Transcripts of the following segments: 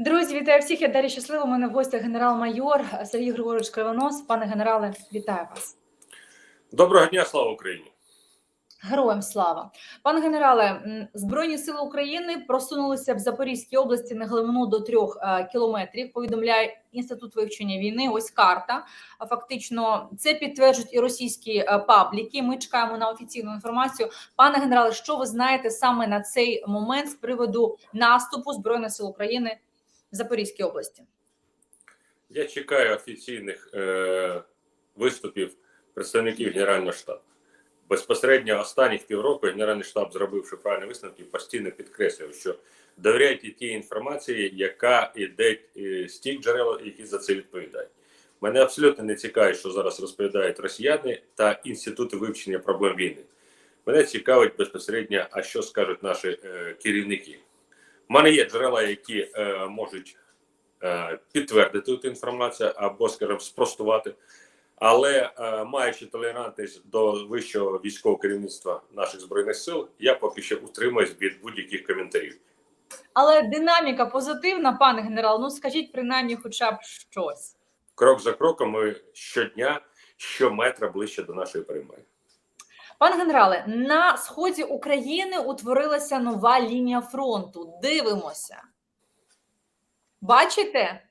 Друзі, вітаю всіх. Я Дар'я Щаслива. У мене в гостях генерал-майор Сергій Григорович Кривонос. Пане генерале, вітаю вас. Доброго дня, слава Україні! Героям слава, пане генерале. Збройні сили України просунулися в Запорізькій області на глибину до трьох е, кілометрів. Повідомляє інститут вивчення війни. Ось карта. Фактично це підтверджують і російські е, пабліки. Ми чекаємо на офіційну інформацію. Пане генерале, що ви знаєте саме на цей момент з приводу наступу збройних сил України в Запорізькій області? Я чекаю офіційних е, виступів представників Генерального штабу. Безпосередньо останніх півроку Генеральний штаб, зробивши правильні висновки, постійно підкреслював, що довіряйте тій інформації, яка йде е, з тих джерел, які за це відповідають. Мене абсолютно не цікавить, що зараз розповідають росіяни та інститути вивчення проблем війни. Мене цікавить безпосередньо, а що скажуть наші е, керівники. У мене є джерела, які е, можуть е, підтвердити цю інформацію або, скажімо, спростувати. Але е, маючи толерантність до вищого військового керівництва наших збройних сил, я поки що утримуюсь від будь-яких коментарів. Але динаміка позитивна, пане генерал. Ну скажіть принаймні, хоча б щось. Крок за кроком, ми щодня, щометра ближче до нашої перемоги. Пане генерале, на сході України утворилася нова лінія фронту. Дивимося. Бачите?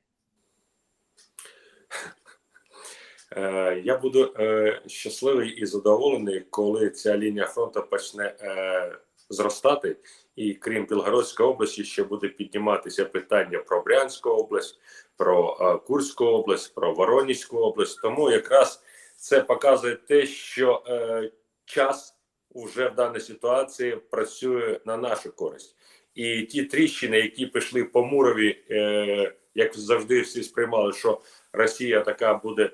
Е, я буду е, щасливий і задоволений, коли ця лінія фронту почне е, зростати. І крім Білгородської області, ще буде підніматися питання про Брянську область, про Курську область, про Воронізьку область. Тому якраз це показує те, що час вже в даній ситуації працює на нашу користь. І ті тріщини, які пішли по Мурові, е, як завжди всі сприймали, що Росія така буде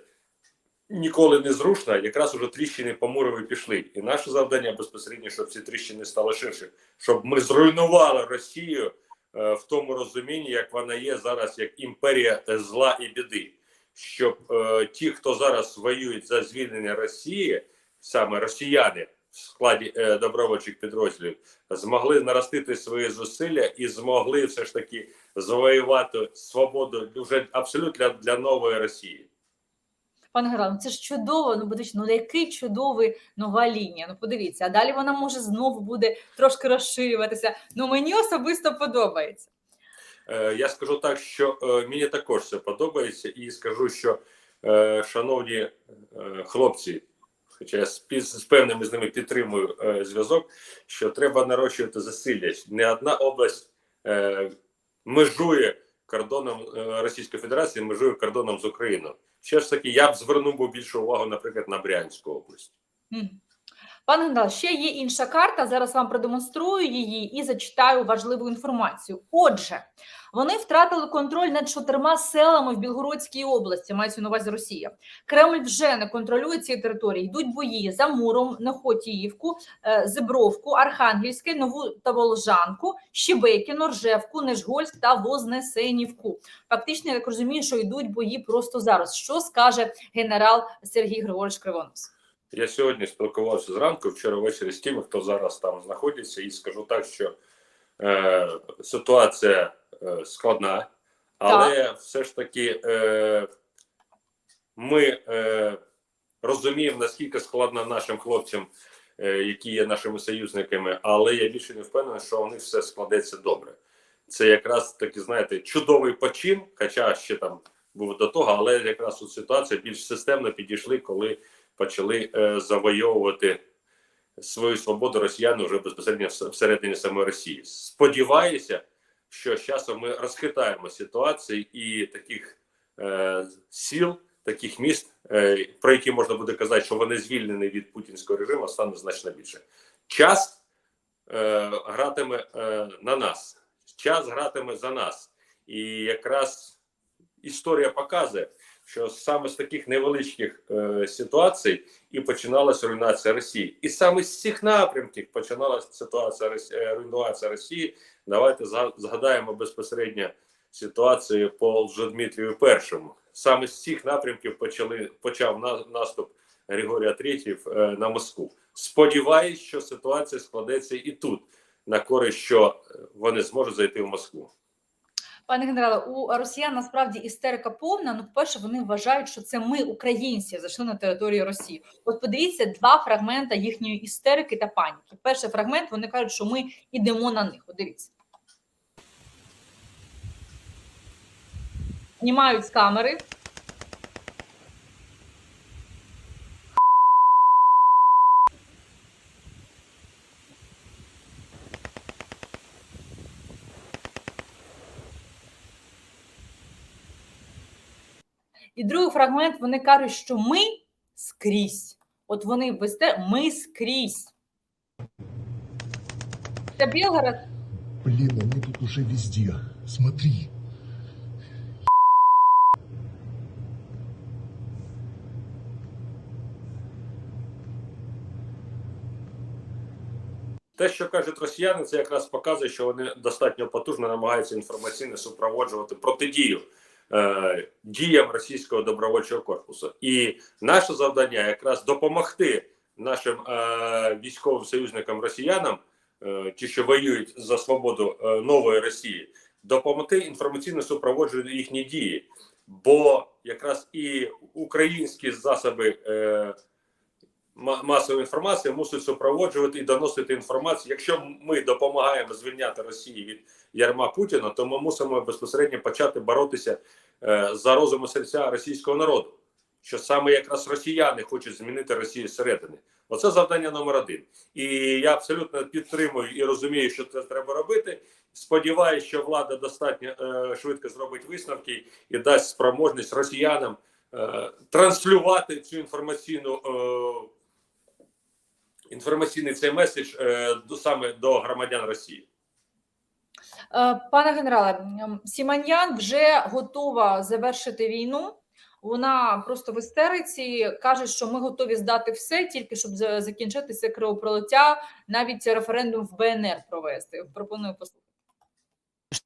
ніколи не зрушна, якраз уже тріщини по Мурові пішли. І наше завдання безпосередньо, щоб ці тріщини стали ширше, щоб ми зруйнували Росію е, в тому розумінні, як вона є зараз, як імперія зла і біди. Щоб е, ті, хто зараз воюють за звільнення Росії, саме росіяни в складі е, добровольчих підрозділів, змогли наростити свої зусилля і змогли все ж таки завоювати свободу вже абсолютно для, для нової Росії. Пане генерал, ну це ж чудово. Ну подивіться, ну який чудовий нова лінія. Ну подивіться, а далі вона може знову буде трошки розширюватися. Ну мені особисто подобається. Е, Я скажу так, що е, мені також це подобається, і скажу, що е, шановні е, хлопці, хоча я з, з певними з ними підтримую е, зв'язок, що треба нарощувати засилля. Не одна область е, межує кордоном е, Російської Федерації, межує кордоном з Україною. Ще ж таки, я б звернув би більшу увагу, наприклад, на Брянську область. Пане генерал, ще є інша карта. Зараз вам продемонструю її і зачитаю важливу інформацію. Отже, вони втратили контроль над чотирма селами в Білгородській області. Мається на увазі Росія. Кремль вже не контролює ці території. Йдуть бої за Муром, Нехотіївку, е, Зебровку, Архангельське, Нову Таволжанку, Щебекіно, Ржевку, Нежгольськ та Вознесенівку. Фактично, я так розумію, що йдуть бої просто зараз. Що скаже генерал Сергій Григорович Кривонос? Я сьогодні спілкувався зранку, вчора ввечері з тими, хто зараз там знаходиться, і скажу так, що е, ситуація е, складна, але все ж таки е, ми е, розуміємо, наскільки складно нашим хлопцям, е, які є нашими союзниками, але я більше не впевнений, що у них все складеться добре. Це якраз таки, знаєте, чудовий почин, хоча ще там був до того, але якраз у ситуація більш системно підійшли, коли почали е, завойовувати свою свободу росіяни вже безпосередньо всередині самої Росії. Сподіваюся, що з часом ми розхитаємо ситуацію і таких е, сіл, таких міст, е, про які можна буде казати, що вони звільнені від путінського режиму, стане значно більше. Час е, гратиме е, на нас, час гратиме за нас. І якраз історія показує, що саме з таких невеличких е, ситуацій і починалася руйнація Росії. І саме з цих напрямків починалася ситуація е, руйнація Росії. Давайте згадаємо безпосередньо ситуацію по Лжедмитрію Першому. Саме з цих напрямків почали почав на, наступ Григорія III е, на Москву. Сподіваюсь, що ситуація складеться і тут на користь, що е, вони зможуть зайти в Москву. Пане генерале, у росіян насправді істерика повна. Ну, по-перше, вони вважають, що це ми, українці, зайшли на територію Росії. От подивіться два фрагмента їхньої істерики та паніки. Перший фрагмент вони кажуть, що ми йдемо на них. От дивіться. Знімають з камери. І другий фрагмент вони кажуть, що ми скрізь. От вони весте, ми скрізь. Це Білгород. Блин, они тут уже везде. Смотри. Те, що кажуть росіяни, це якраз показує, що вони достатньо потужно намагаються інформаційно супроводжувати протидію е, діям російського добровольчого корпусу. І наше завдання якраз допомогти нашим е, військовим союзникам росіянам, е, ті, що воюють за свободу нової Росії, допомогти інформаційно супроводжувати їхні дії. Бо якраз і українські засоби. Масової інформації мусить супроводжувати і доносити інформацію. Якщо ми допомагаємо звільняти Росії від ярма Путіна, то ми мусимо безпосередньо почати боротися е, за розум серця російського народу. Що саме якраз росіяни хочуть змінити Росію зсередини. Оце завдання номер один. І я абсолютно підтримую і розумію, що це треба робити. Сподіваюся, що влада достатньо е, швидко зробить висновки і дасть спроможність росіянам е, транслювати цю інформаційну е, інформаційний цей меседж е, до саме до громадян Росії. Е, Пане генерале, м, Сіманьян вже готова завершити війну. Вона просто в істериці каже, що ми готові здати все, тільки щоб за- закінчити це кровопролиття, навіть референдум в БНР провести. Пропоную послухати.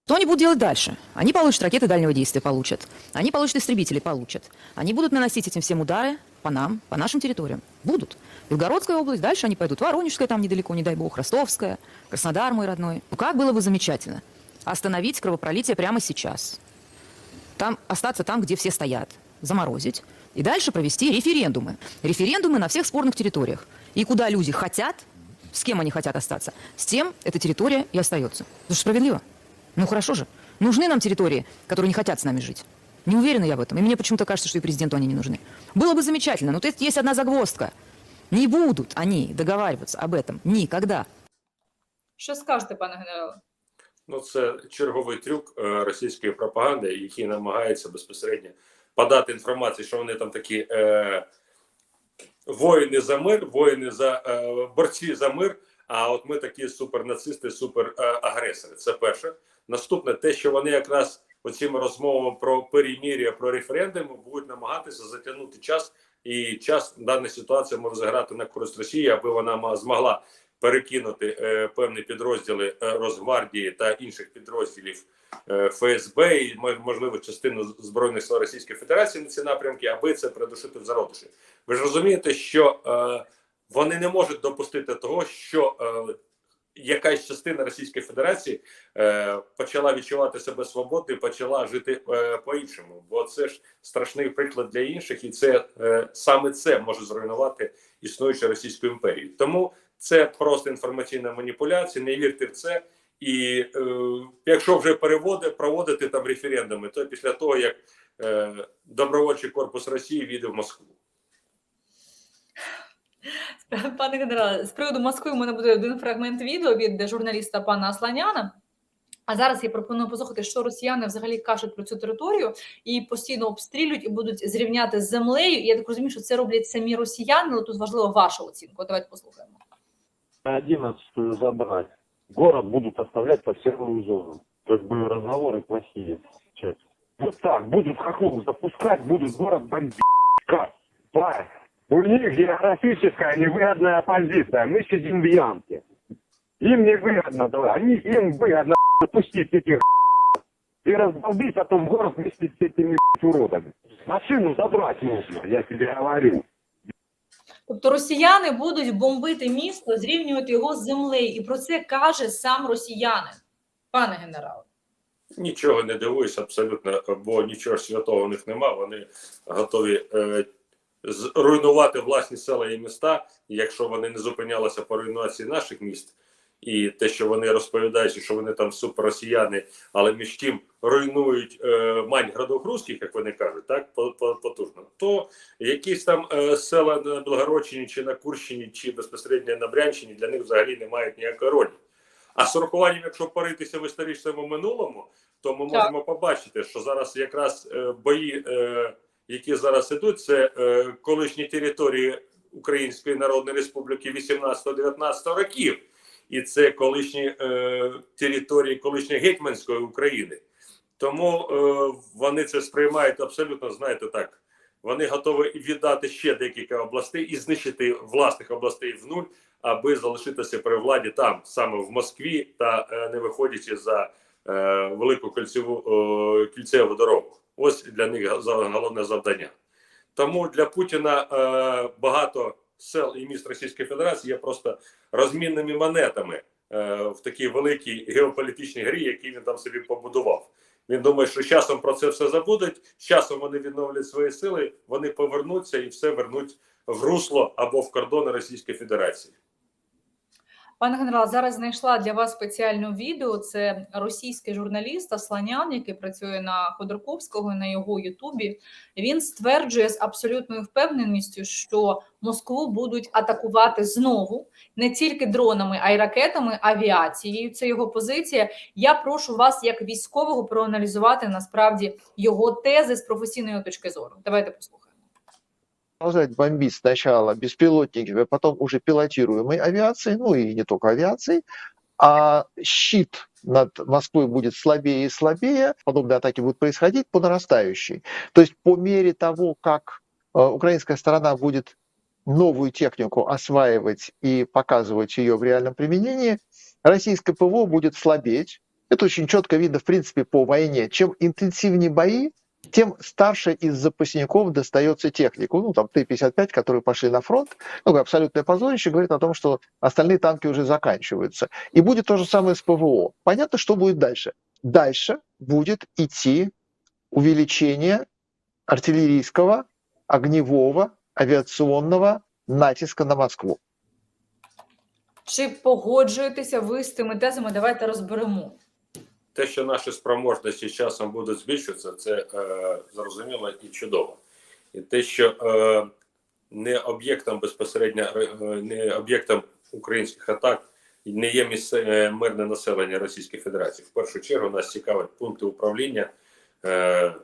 Что они будут делать дальше? Они получат ракеты дальнего действия, получат. Они получат истребители, получат. Они будут наносить этим всем удары По нам, по нашим территориям. Будут. Белгородская область, дальше они пойдут. Воронежская там недалеко, не дай бог, Ростовская, Краснодар мой родной. Ну как было бы замечательно остановить кровопролитие прямо сейчас. Там остаться там, где все стоят, заморозить. И дальше провести референдумы. Референдумы на всех спорных территориях. И куда люди хотят, с кем они хотят остаться, с тем эта территория и остается. Это же справедливо. Ну хорошо же. Нужны нам территории, которые не хотят с нами жить. Не уверена я в этом. И мне почему-то кажется, что и президенту они не нужны. Было бы замечательно, но тут есть одна загвоздка. Не будут они договариваться об этом никогда. Що скажете, пане генерале? Ну, це черговий трюк е, російської пропаганди, який намагається безпосередньо подати інформацію, що вони там такі е, воїни за мир, воїни за е, борці за мир. А от ми такі супернацисти, суперагресори. Це перше. Наступне, те, що вони якраз оціми розмовами про перемір'я, про референдум будуть намагатися затягнути час, і час дана ситуація може заграти на користь Росії, аби вона змогла перекинути е, певні підрозділи е, Росгвардії та інших підрозділів е, ФСБ і мо- можливо частину збройних сил Російської Федерації на ці напрямки, аби це придушити в зародиші. Ви ж розумієте, що е, вони не можуть допустити того, що е, якась частина Російської Федерації е, почала відчувати себе свободно і почала жити е, по-іншому. Бо це ж страшний приклад для інших, і це е, саме це може зруйнувати існуючу Російську імперію. Тому це просто інформаційна маніпуляція. Не вірте в це. І е, якщо вже переводи проводити там референдуми, то після того як е, добровольчий корпус Росії війде в Москву. Пане генерале, з приводу Москви у мене буде один фрагмент відео від журналіста пана Асланяна. А зараз я пропоную послухати, що росіяни взагалі кажуть про цю територію і постійно обстрілюють і будуть зрівняти з землею. Я так розумію, що це роблять самі росіяни, але тут важлива ваша оцінка. Давайте послухаємо. 11 забрать. Город будут оставлять под серую зону. Как бы разговоры плохие. Честно. Вот так, будут хохлов запускать, будут город бомбить. Как? Пай. У них географическая невыгодная позиция. Мы сидим в ямке. Им невыгодно, да, они, им выгодно запустить этих и разбомбить потом город вместе с этими уродами. Машину забрать нужно, я тебе говорю. Тобто росіяни будуть бомбити місто, зрівнювати його з землею, і про це каже сам росіянин, пане генерале. Нічого не дивуюсь абсолютно, бо нічого святого у них нема. Вони готові е, з- руйнувати власні села і міста, якщо вони не зупинялися по руйнації наших міст. І те, що вони розповідають, що вони там суперросіяни, але між тим руйнують е, мать градок як вони кажуть, так по- по- потужно. То якісь там е, села на Білгородщині чи на Курщині, чи безпосередньо на Брянщині для них взагалі не мають ніякої ролі. А з урахуванням, якщо поритися в історичному минулому, то ми Так. можемо побачити, що зараз якраз е, бої, е, які зараз ідуть, це е, колишні території Української Народної Республіки 18-19 років, і це колишні е, території колишньої гетьманської України. Тому е, вони це сприймають абсолютно, знаєте, так. Вони готові віддати ще декілька областей і знищити власних областей в нуль, аби залишитися при владі там, саме в Москві, та е, не виходячи за е, велику кільцеву, е, кільцеву дорогу. Ось для них головне завдання. Тому для Путіна е, багато сел і міст Російської Федерації є просто розмінними монетами е, в такій великій геополітичній грі, які він там собі побудував. Він думає, що часом про це все забудуть, часом вони відновлять свої сили, вони повернуться і все вернуть в русло або в кордони Російської Федерації. Пане генерал, зараз знайшла для вас спеціальне відео. Це російський журналіст Асланян, який працює на Ходорковського на його Ютубі. Він стверджує з абсолютною впевненістю, що Москву будуть атакувати знову не тільки дронами, а й ракетами, авіацією. Це його позиція. Я прошу вас, як військового, проаналізувати насправді його тези з професійної точки зору. Давайте послухаємо. Продолжать бомбить сначала беспилотниками, а потом уже пилотируемой авиацией, ну и не только авиацией, а щит над Москвой будет слабее и слабее, подобные атаки будут происходить по нарастающей. То есть по мере того, как э, украинская сторона будет новую технику осваивать и показывать ее в реальном применении, российское ПВО будет слабеть. Это очень четко видно, в принципе, по войне. Чем интенсивнее бои, тем старше из запасников достается технику. Ну, там Т-55, которые пошли на фронт. Ну, абсолютное позорище говорит о том, что остальные танки уже заканчиваются. И будет то же самое с ПВО. Понятно, что будет дальше. Дальше будет идти увеличение артиллерийского, огневого, авиационного натиска на Москву. Чи погоджуєтеся ви з тими тезами? Давайте розберемо. Те, що наші спроможності з часом будуть збільшуватися, це е, зрозуміло і чудово. І те, що е, не об'єктом безпосередньо е, не об'єктом українських атак не є місце, е, мирне населення Російської Федерації. В першу чергу нас цікавить пункти управління, е,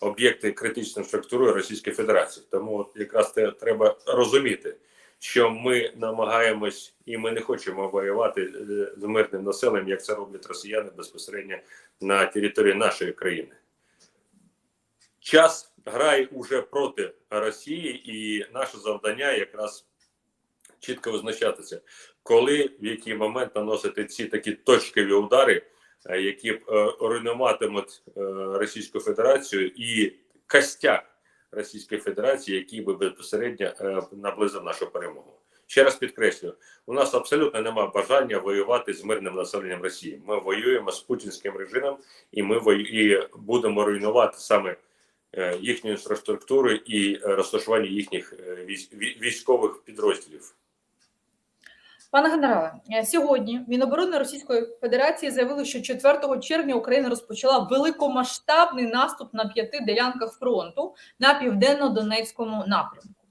об'єкти критичної структури Російської Федерації. Тому якраз те треба розуміти, що ми намагаємось і ми не хочемо воювати е, з мирним населенням, як це роблять росіяни безпосередньо на території нашої країни. Час грає уже проти Росії, і наше завдання якраз чітко визначатися, коли в який момент наносити ці такі точкові удари, е, які е, руйнуватимуть Російську Федерацію і костяк Російської Федерації, який би безпосередньо е, наблизив нашу перемогу. Ще раз підкреслю: у нас абсолютно немає бажання воювати з мирним населенням Росії. Ми воюємо з путінським режимом, і ми вою... і будемо руйнувати саме е, їхню інфраструктуру і е, розташування їхніх військ- військових підрозділів. Пане генерале, е, сьогодні Міноборони Російської Федерації заявили, що 4 червня Україна розпочала великомасштабний наступ на п'яти ділянках фронту на південно-донецькому напрямку.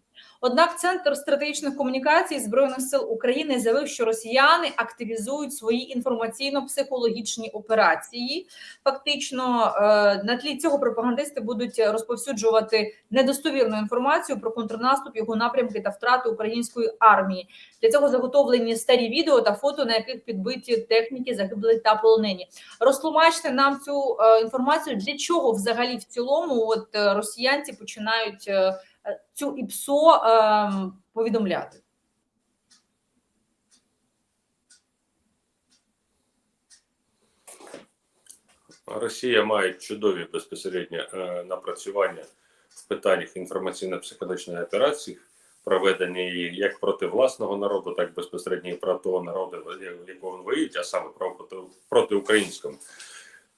Однак Центр стратегічних комунікацій Збройних сил України заявив, що росіяни активізують свої інформаційно-психологічні операції. Фактично, е, на тлі цього пропагандисти будуть розповсюджувати недостовірну інформацію про контрнаступ, його напрямки та втрати української армії. Для цього заготовлені старі відео та фото, на яких підбиті техніки загиблі та полонені. Розтлумачте нам цю е, інформацію, для чого взагалі в цілому от е, росіянці починають цю ІПСО е, повідомляти. Росія має чудові безпосередньо е, напрацювання в питаннях інформаційно-психологічної операції, проведення її як проти власного народу, так і безпосередньо і проти того народу, якого він воює, а саме проти, проти українського.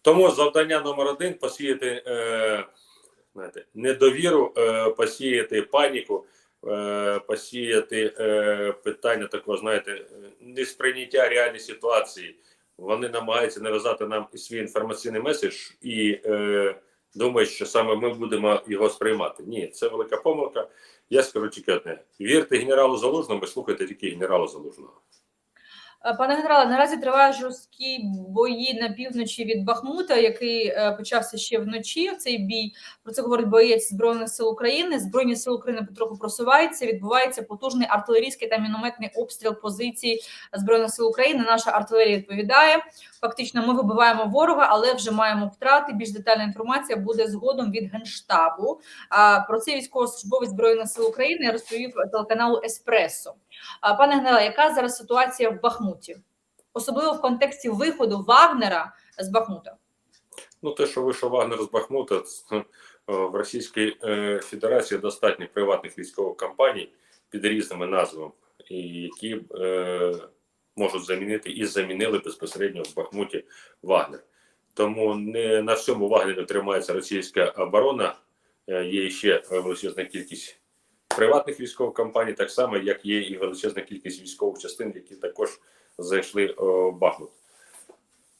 Тому завдання номер один посіяти е, знаєте, недовіру, е, посіяти паніку, е, посіяти е, питання такого, знаєте, е, несприйняття реальної ситуації. Вони намагаються нав'язати нам свій інформаційний меседж і е, думають, що саме ми будемо його сприймати. Ні, це велика помилка. Я скажу тільки одне: вірте генералу Залужному, слухайте тільки генерала Залужного. Е, Пане генерале, наразі тривають жорсткі бої на півночі від Бахмута, який е, почався ще вночі. Цей бій про це говорить боєць збройних сил України. Збройні сили України потроху просуваються. Відбувається потужний артилерійський та мінометний обстріл позицій збройних сил України. Наша артилерія відповідає. Фактично, ми вибиваємо ворога, але вже маємо втрати. Більш детальна інформація буде згодом від генштабу. А про це військовослужбовець збройних сил України розповів телеканалу Еспресо. Пане генерале, яка зараз ситуація в Бахмуті, особливо в контексті виходу Вагнера з Бахмута? Ну, те, що вийшов Вагнер з Бахмута, е, в Російській е, Федерації достатньо приватних військових компаній під різними назвами, які е, можуть замінити і замінили безпосередньо в Бахмуті Вагнер. Тому не на всьому Вагнері тримається російська оборона. Є ще величезна кількість приватних військових компаній, так само як є і величезна кількість військових частин, які також зайшли е, в Бахмут.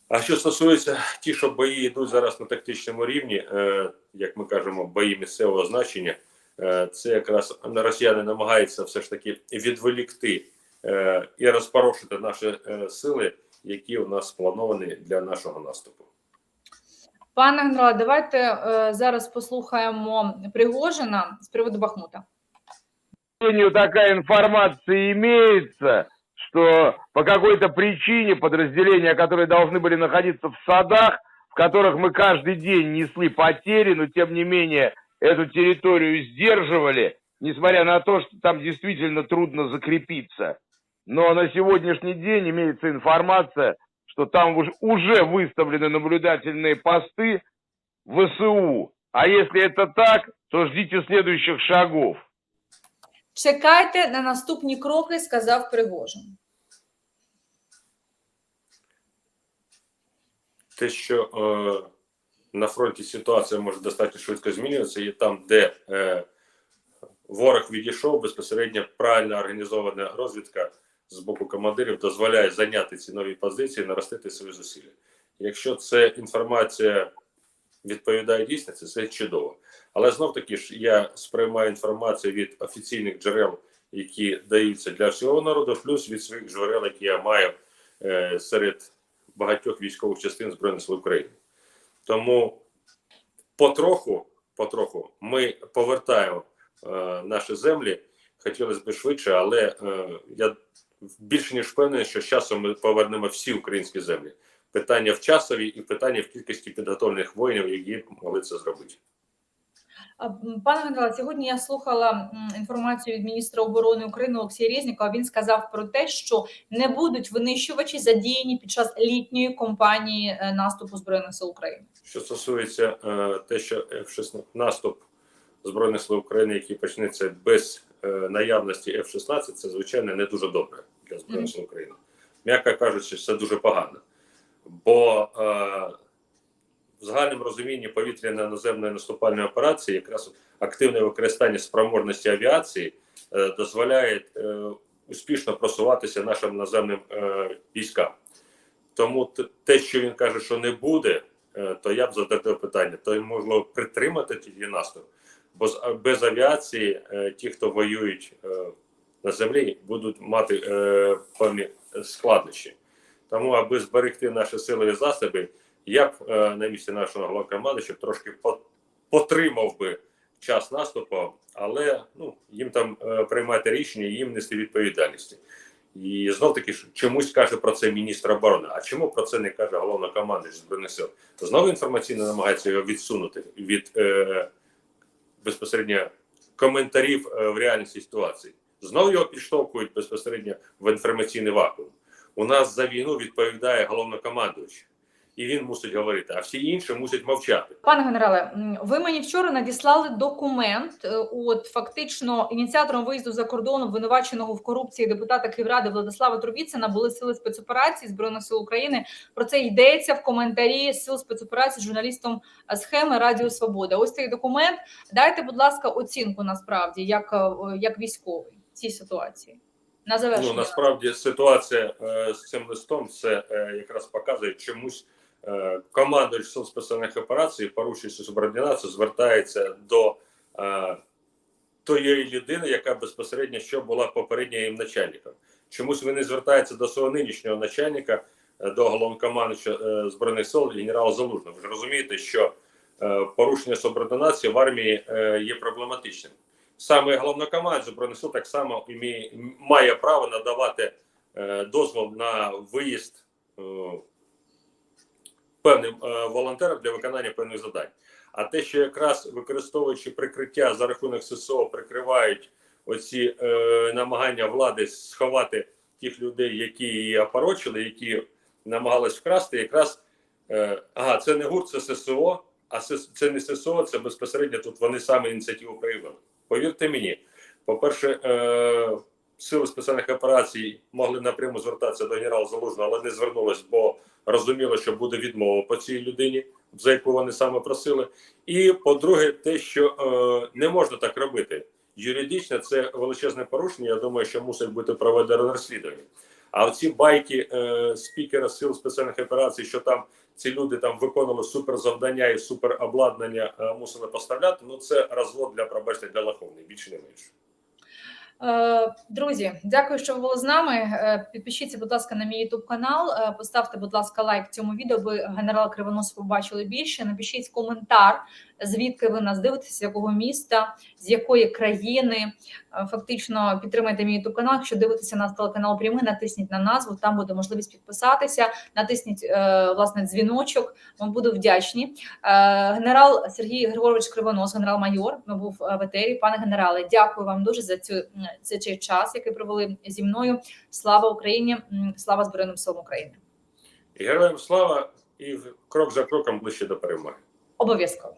А що стосується ті, що бої йдуть зараз на тактичному рівні, е, як ми кажемо, бої місцевого значення, е, це якраз росіяни намагаються все ж таки відволікти і розпорошити наші сили, які у нас сплановані для нашого наступу. Пане генерале, давайте е, зараз послухаємо Пригожина з приводу Бахмута. Сожалению, такая информация имеется, что по какой-то причине подразделения, которые должны были находиться в садах, в которых мы каждый день несли потери, но тем не менее эту территорию сдерживали, несмотря на то, что там действительно трудно закрепиться. Но на сегодняшний день имеется информация, что там уж- уже выставлены наблюдательные посты ВСУ. А если это так, то ждите следующих шагов. Чекайте на наступні кроки, сказав Пригожин. Те, що е, на фронті ситуація може достатньо швидко змінюватися, і там, де е, ворог відійшов, безпосередньо правильно організована розвідка з боку командирів дозволяє зайняти ці нові позиції, наростити свої зусилля. Якщо ця інформація відповідає дійсності, це чудово. Але знов таки ж я сприймаю інформацію від офіційних джерел, які даються для всього народу, плюс від своїх джерел, які я маю е, серед багатьох військових частин Збройних сил України. Тому потроху, потроху ми повертаємо е, наші землі. Хотілося б швидше, але е, я більше ніж впевнений, що з часом ми повернемо всі українські землі. Питання в часові і питання в кількості підготовлених воїнів, які могли це зробити. Пане генерале, сьогодні я слухала інформацію від міністра оборони України Олексія Резнікова. Він сказав про те, що не будуть винищувачі задіяні під час літньої кампанії е, наступу збройних сил України. Що стосується е, те, що F-16 наступ Збройних сил України, який почнеться без е, наявності F-16, це звичайно не дуже добре для Збройних сил України. М'яко кажучи, це дуже погано. Бо е, в загальному розумінні повітряно наземної наступальної операції якраз активне використання спроможності авіації е, дозволяє е, успішно просуватися нашим наземним е, військам. Тому те, що він каже, що не буде, е, то я б задав питання: то можливо притримати тоді наступ, бо з- без авіації е, ті, хто воюють е, на землі, будуть мати е, певні складнощі. Тому, аби зберегти наші силові засоби, я б е, на місці нашого головнокомандуюча трошки по- потримав би час наступу, але ну, їм там е, приймати рішення, їм нести відповідальності. І знов таки чомусь каже про це міністр оборони. А чому про це не каже головнокомандуючий збройних сил? Знову інформаційно намагається його відсунути від е, безпосередньо коментарів е, в реальній ситуації. Знову його підштовхують безпосередньо в інформаційний вакуум. У нас за війну відповідає головнокомандуючий. і він мусить говорити, а всі інші мусять мовчати. Пане генерале, ви мені вчора надіслали документ. е, От фактично ініціатором виїзду за кордон обвинуваченого в корупції депутата Київради Владислава Трубіцина були сили спецоперації збройних сил України. Про це йдеться в коментарі сил спецоперацій з журналістом е, схеми Радіо Свобода. Ось цей документ. Дайте, будь ласка, оцінку насправді, як, е, як військовий цій ситуації. На завершення. Ну насправді ситуація е, з цим листом це е, якраз показує чомусь. Е, командуючий сил спеціальних операцій, порушуючи субординацію, звертається до е, тієї людини, яка безпосередньо що була попередньо їм начальником. Чомусь вони звертаються до свого нинішнього начальника, е, до головнокомандуючого е, збройних сил генерала Залужного. Ви ж розумієте, що е, порушення субординації в армії е, є проблематичним. Саме головнокомандуючий збройних сил так само іміє, має право надавати е, дозвол на виїзд. е, певним е, волонтерам для виконання певних завдань. А те, що якраз використовуючи прикриття за рахунок ССО, прикривають оці е, намагання влади сховати тих людей, які її опорочили, які намагались вкрасти, якраз е, ага, це не гурт, це ССО, а СС це не ССО, це безпосередньо тут вони саме ініціативу проявили. Повірте мені, по-перше, е, сили спеціальних операцій могли напряму звертатися до генерала Залужного, але не звернулись, бо розуміло, що буде відмова по цій людині, за яку вони саме просили. І по-друге, те, що е, не можна так робити. Юридично це величезне порушення. Я думаю, що мусить бути проведено розслідування. А оці байки е, спікера сил спеціальних операцій, що там ці люди там виконували суперзавдання і суперобладнання е, мусили поставляти. Ну це розвод для пробачте для лаховний, більше не менше. Е, Друзі, дякую, що ви були з нами. Е, Підпишіться, будь ласка, на мій YouTube канал. Е, Поставте, будь ласка, лайк цьому відео, аби генерала Кривонос побачили більше. Напишіть коментар, звідки ви нас дивитесь, з якого міста, з якої країни. Е, Фактично підтримайте мій YouTube канал. Якщо дивитеся нас телеканал прямий, натисніть на назву. Там буде можливість підписатися. Натисніть е, власне дзвіночок. Вам буду вдячні. Е, Генерал Сергій Григорович Кривонос, генерал-майор, був в етері. Пане генерале, дякую вам дуже за цю за цей час, який провели зі мною. Слава Україні! Слава Збройним силам України! Героям слава і крок за кроком ближче до перемоги. Обов'язково.